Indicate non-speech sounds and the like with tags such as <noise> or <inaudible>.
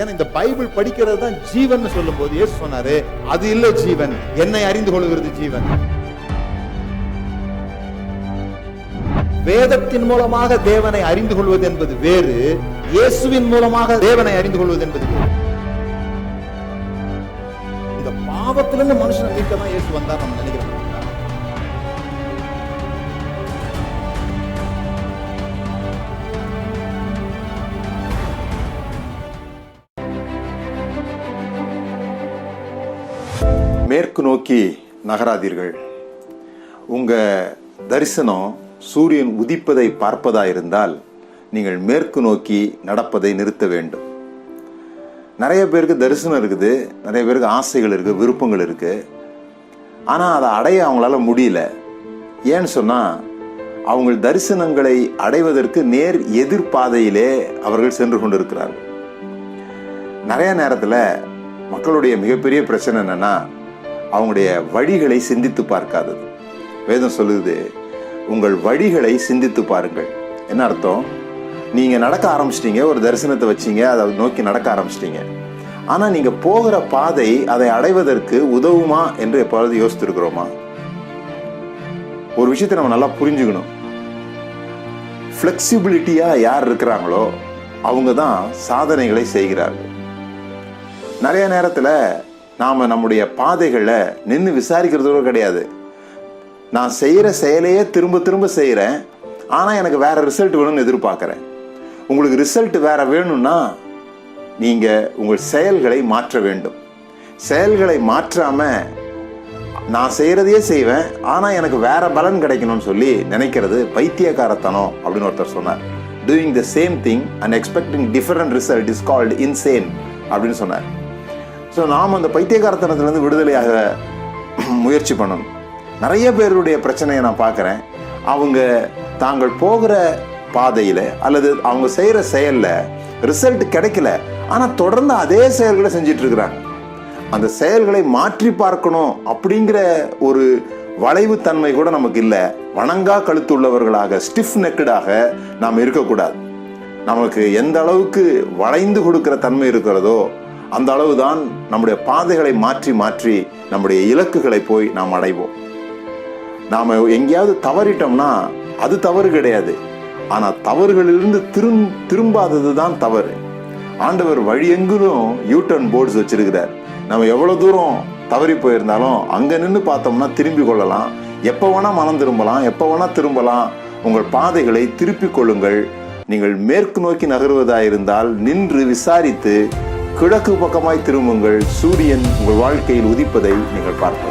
ஏன்னா இந்த பைபிள் படிக்கிறது தான் ஜீவன் சொல்லும் போது ஏசு சொன்னாரு அது இல்ல ஜீவன். என்னை அறிந்து கொள்கிறது ஜீவன். வேதத்தின் மூலமாக தேவனை அறிந்து கொள்வது என்பது வேறு இயேசுவின் மூலமாக தேவனை அறிந்து கொள்வது என்பது வேறு. இந்த பாவத்திலிருந்து மனுஷனை மீட்க தான் இயேசு வந்தார் நம்ம நினைக்கிறோம். மேற்கு நோக்கி நகராதீர்கள். உங்கள் தரிசனம் சூரியன் உதிப்பதை பார்ப்பதா இருந்தால் நீங்கள் மேற்கு நோக்கி நடப்பதை நிறுத்த வேண்டும். நிறைய பேருக்கு தரிசனம் இருக்குது நிறைய பேருக்கு ஆசைகள் இருக்குது விருப்பங்கள் இருக்குது. ஆனால் அதை அடைய அவங்களால முடியல. ஏன்னு சொன்னால் அவங்க தரிசனங்களை அடைவதற்கு நேர் எதிர்பாதையிலே அவர்கள் சென்று கொண்டிருக்கிறார்கள். நிறைய நேரத்தில் மக்களுடைய மிகப்பெரிய பிரச்சனை என்னென்னா அவங்களுடைய வழிகளை சிந்தித்து பார்க்காதது. வேதம் சொல்லுது உங்கள் வழிகளை சிந்தித்து பாருங்கள். என்ன அர்த்தம்? நீங்கள் நடக்க ஆரம்பிச்சிட்டீங்க ஒரு தரிசனத்தை வச்சீங்க அதை நோக்கி நடக்க ஆரம்பிச்சிட்டீங்க. ஆனால் நீங்கள் போகிற பாதை அதை அடைவதற்கு உதவுமா என்று எப்பொழுது யோசித்திருக்கிறோமா? ஒரு விஷயத்தை நம்ம நல்லா புரிஞ்சுக்கணும். ஃப்ளெக்சிபிலிட்டியாக யார் இருக்கிறாங்களோ அவங்க தான் சாதனைகளை செய்கிறார்கள். நிறைய நேரத்தில் நாம் நம்முடைய பாதைகளை நின்று விசாரிக்கிறது கிடையாது. நான் செய்கிற செயலையே திரும்ப திரும்ப செய்கிறேன். ஆனால் எனக்கு வேறு ரிசல்ட் வேணும்னு எதிர்பார்க்குறேன். உங்களுக்கு ரிசல்ட் வேறு வேணும்னா நீங்கள் உங்கள் செயல்களை மாற்ற வேண்டும். செயல்களை மாற்றாமல் நான் செய்கிறதையே செய்வேன். ஆனால் எனக்கு வேறு பலன் கிடைக்கணும்னு சொல்லி நினைக்கிறது பைத்தியக்காரத்தனம் அப்படின்னு ஒருத்தர் சொன்னார். Doing the same thing and expecting different result is called insane அப்படின்னு சொன்னார். ஸோ நாம் அந்த பைத்தியகாரத்தனத்துலேருந்து விடுதலையாக <clears throat> முயற்சி பண்ணணும். நிறைய பேருடைய பிரச்சனையை நான் பார்க்குறேன். அவங்க தாங்கள் போகிற பாதையில் அல்லது அவங்க செய்கிற செயலில் ரிசல்ட் கிடைக்கல. ஆனால் தொடர்ந்து அதே செயல்களை செஞ்சிட்ருக்குறாங்க. அந்த செயல்களை மாற்றி பார்க்கணும் அப்படிங்கிற ஒரு வளைவு தன்மை கூட நமக்கு இல்லை. வணங்கா கழுத்துள்ளவர்களாக ஸ்டிஃப் நெக்கடாக நாம் இருக்கக்கூடாது. நமக்கு எந்த அளவுக்கு வளைந்து கொடுக்கிற தன்மை இருக்கிறதோ அந்த அளவு தான் நம்முடைய பாதைகளை மாற்றி மாற்றி நம்முடைய இலக்குகளை போய் நாம் அடைவோம். நாம் எங்கேயாவது தவறிட்டோம்னா அது தவறு கிடையாது. ஆனால் தவறுகளிலிருந்து திரும் திரும்பாதது தான் தவறு. ஆண்டவர் வழியெங்கிலும் யூ டர்ன் போர்ட்ஸ் வச்சிருக்கிறார். நம்ம எவ்வளோ தூரம் தவறி போயிருந்தாலும் அங்கே நின்று பார்த்தோம்னா திரும்பி கொள்ளலாம். எப்போ வேணால் மனம் திரும்பலாம் எப்போ வேணால் திரும்பலாம். உங்கள் பாதைகளை திருப்பிக் கொள்ளுங்கள். நீங்கள் மேற்கு நோக்கி நகர்வதாயிருந்தால் நின்று விசாரித்து கிழக்கு பக்கமாய் திரும்புங்கள். சூரியன் உங்கள் வாழ்க்கையில் உதிப்பதை நீங்கள் பார்க்கலாம்.